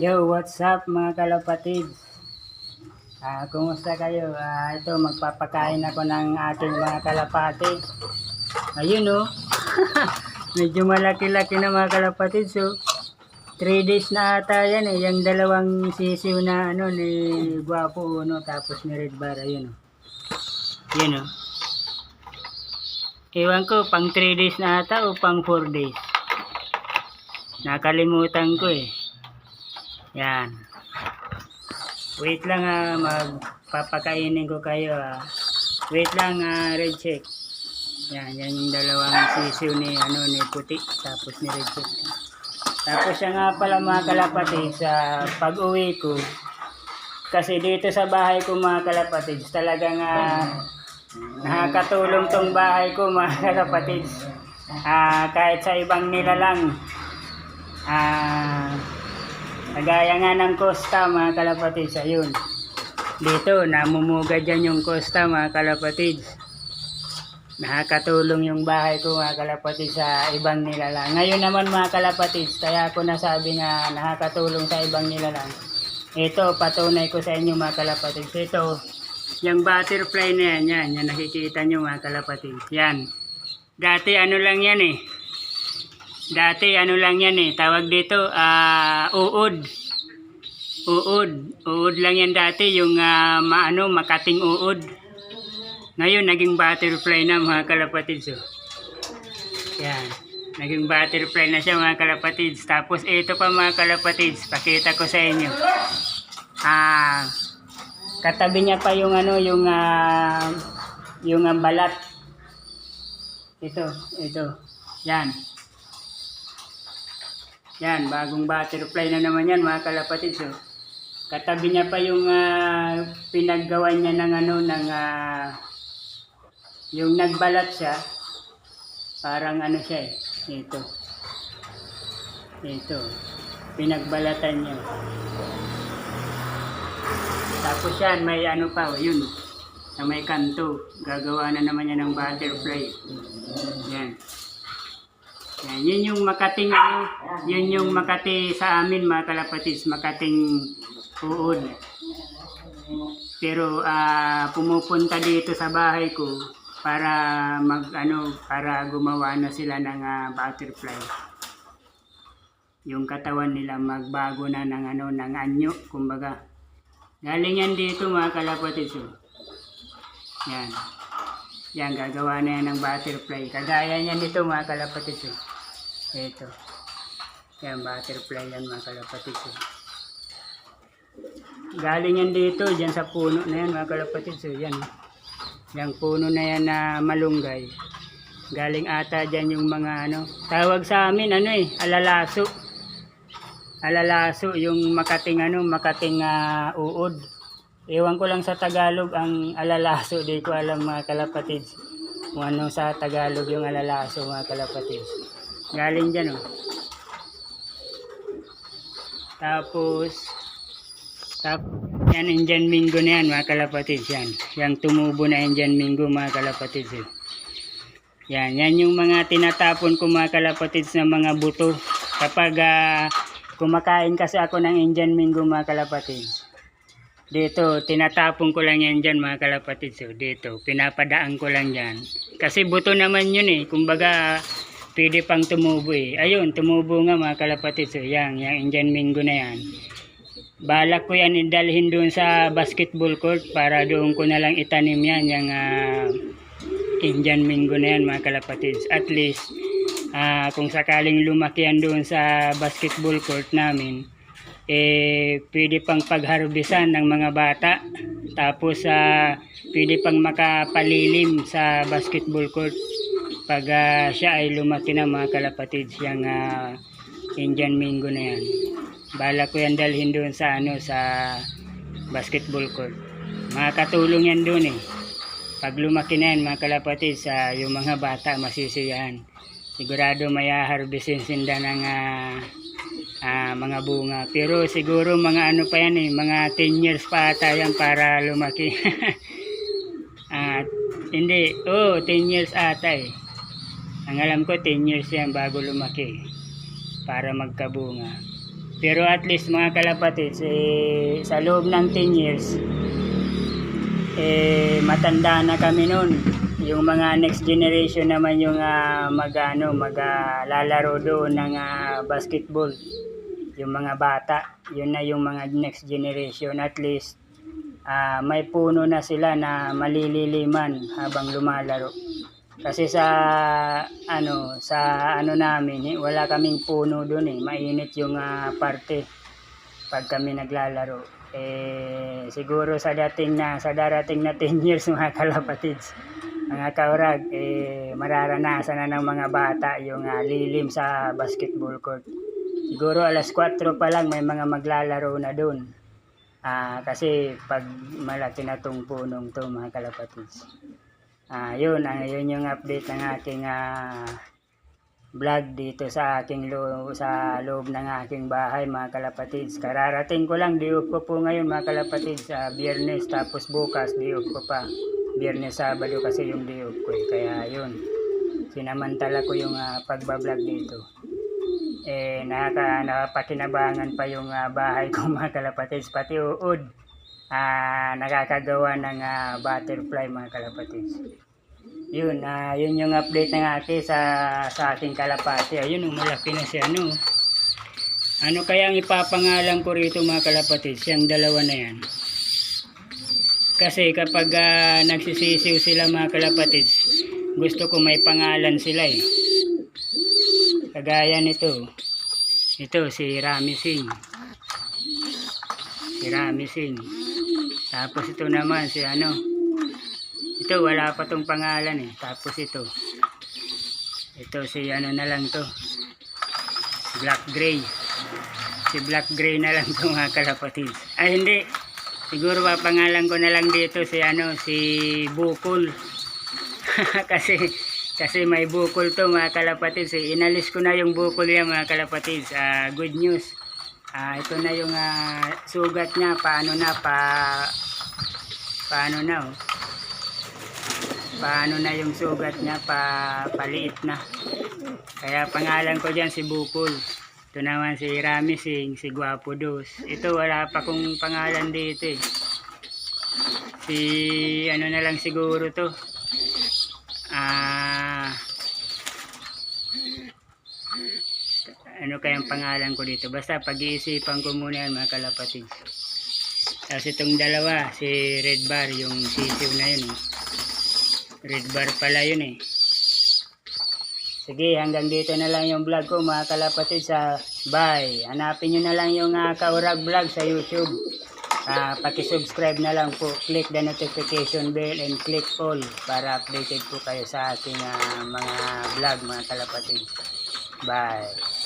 Yo, what's up mga kalapatid? Ah, kumusta kayo? Ah, ito magpapakain ako ng aking mga kalapati. Ayun oh. Medyo malaki-laki na mga kalapatid. So, 3 days na ata yan eh. Yung dalawang sisiw na ano ni Guapo Uno tapos ni Red Bar. Ayun oh. Yun oh. Ewan ko, pang 3 days na ata o pang 4 days. Nakalimutan ko eh. Yan. Wait lang ah, magpapakainin ko kayo ah. Wait lang ah, red check. Yan, yan yung dalawang sisiw ni ano ni puti tapos ni red check. Tapos siya nga pala mga kalapatid sa pag-uwi ko. Kasi dito sa bahay ko mga kalapatid, talagang ah, nakakatulong tong bahay ko mga kalapatid. Ah, kahit sa ibang nilalang. Ah, Kagaya nga ng Costa mga kalapatids, ayun. Dito, namumuga dyan yung Costa mga kalapatids. Nakakatulong yung bahay ko mga kalapatids sa ibang nilalang. Ngayon naman mga kalapatids, kaya ako nasabi nga nakakatulong sa ibang nilalang. Ito, patunay ko sa inyo mga kalapatids. Ito, yung butterfly na yan, yan, yan nakikita nyo mga kalapatids. Yan. Dati ano lang yan eh. Dati ano lang yan eh, tawag dito ah uod. Uod. Uod lang yan dati, yung ah, maano, makating uod. Ngayon, naging butterfly na mga kalapatids. Oh. Yan. Naging butterfly na siya mga kalapatids. Tapos ito pa mga kalapatids, pakita ko sa inyo. Ah, katabi niya pa yung ano, yung ah, yung ah, balat. Ito, ito. Yan. Yan, bagong butterfly na naman yan mga kalapatid. So, katabi niya pa yung ah, pinaggawa niya ng ano, ng ah, yung nagbalat siya. Parang ano siya eh. Ito. Ito. Pinagbalatan niya. Tapos yan, may ano pa, oh, yun. Na may kanto. Gagawa na naman niya ng butterfly. Yan. Yan, yun yung Makating ano, yun yung Makati sa amin mga kalapatids, Makating uod. Pero ah, pumupunta dito sa bahay ko para mag ano, para gumawa na sila ng ah, butterfly. Yung katawan nila magbago na ng ano, ng anyo, kumbaga. Galing yan dito mga kalapatids. Yan. Yan, gagawa na yan ng butterfly. Kagaya niyan dito mga kalapatids. oh. Ito. Yan, butterfly yan mga kalapatids. oh. Galing yan dito, dyan sa puno na yan mga kalapatids. oh. Yan. Yung puno na yan na malunggay. Galing ata dyan yung mga ano. Tawag sa amin ano eh, alalaso. Alalaso, yung makating ano, makating ah, uod. Ewan ko lang sa Tagalog ang alalaso, di ko alam mga kalapatids. Kung ano sa Tagalog yung alalaso mga kalapatids. Galing dyan oh. Tapos, tap, yan Indian Mingo na yan mga kalapatids yan. Yang tumubo na Indian Mingo mga kalapatids eh. Yan, yan yung mga tinatapon ko mga kalapatids na mga buto. Kapag ah, kumakain kasi ako ng Indian Mingo mga kalapatids. Dito, tinatapon ko lang yan dyan mga kalapatid. So, dito, pinapadaan ko lang yan. Kasi buto naman yun eh. Kumbaga, pwede pang tumubo eh. Ayun, tumubo nga mga kalapatid. So, yan, yung Indian Mingo na yan. Balak ko yan idalhin doon sa basketball court para doon ko na lang itanim yan, yung ah, Indian Mingo na yan mga kalapatids. At least, ah, kung sakaling lumaki yan doon sa basketball court namin, eh, pwede pang pagharbisan ng mga bata. Tapos, ah, pwede pang makapalilim sa basketball court pag ah, siya ay lumaki na mga kalapatids yung ah, Indian Mingo na yan. Bala ko yan dalhin doon sa ano sa basketball court. Makakatulong yan doon eh. Pag lumaki na yan mga kalapatids sa yung mga bata masisiyahan. Sigurado may harbisin sinda ng ah, ah, mga bunga. Pero siguro mga ano pa yan eh, mga 10 years pa ata yan para lumaki. ah, hindi, oh, 10 years ata eh. Ang alam ko 10 years yan bago lumaki para magkabunga. Pero at least mga kalapatids, eh, sa loob ng 10 years, eh, matanda na kami noon. Yung mga next generation naman yung ah, mag, ano, mag ah, lalaro doon ng ah, basketball. Yung mga bata, yun na yung mga next generation. At least, ah, may puno na sila na malililiman habang lumalaro. Kasi sa ano sa ano namin eh, wala kaming puno doon eh. Mainit yung ah, parte pag kami naglalaro. Eh siguro sa dating na sa darating na 10 years mga kalapatids, mga kaurag, eh mararanasan na ng mga bata yung ah, lilim sa basketball court. Siguro alas 4 pa lang may mga maglalaro na doon. Ah, kasi pag malaki na tong punong to mga kalapatids. Ah, yun, ah, yun yung update ng aking ah, vlog dito sa aking lo sa loob ng aking bahay mga kalapatids. Kararating ko lang, di ko po ngayon mga kalapatids sa biyernes tapos bukas di ko pa. Biyernes, Sabado kasi yung di ko eh. Kaya yun, sinamantala ko yung ah, pagbablog dito. Eh, nakaka, nakapakinabangan pa yung ah, bahay ko mga kalapatids, pati uod ah nakakagawa ng ah, butterfly mga kalapatids. Yun, ah yun yung update ng ate sa, sa aking kalapati. Ayun, malaki na siya, ano. Ano kaya ang ipapangalan ko rito mga kalapatids? Yung dalawa na yan. Kasi kapag ah, nagsisisiw sila mga kalapatids, gusto ko may pangalan sila eh. Kagaya nito. Ito, si Rami Singh. Si Rami Singh. Tapos ito naman si ano. Ito wala pa tong pangalan eh. Tapos ito. Ito si ano na lang to. Black Gray. Si Black Gray na lang to mga kalapatids. Ay hindi. Siguro ba pangalan ko na lang dito si ano si Bukol. kasi kasi may bukol to mga kalapatids. Inalis ko na yung bukol yan mga kalapatids. Ah, good news. Ah, ito na yung ah, sugat niya. Paano na pa paano na oh. Paano na yung sugat niya pa paliit na. Kaya pangalan ko diyan si Bukol. Ito naman si Rami Singh, si Guapo Dos. Ito wala pa kong pangalan dito eh. Si ano na lang siguro to. Ah kayang pangalan ko dito. Basta pag-iisipan ko muna yan mga kalapatids. Tapos itong dalawa, si Red Bar, yung sisiw na yun. Eh. Red Bar pala yun eh. Sige, hanggang dito na lang yung vlog ko mga kalapatids sa bye. Hanapin nyo na lang yung uh, Kaurag vlog sa YouTube. Ah, paki-subscribe na lang po. Click the notification bell and click all para updated po kayo sa ating ah, mga vlog mga kalapatids. Bye.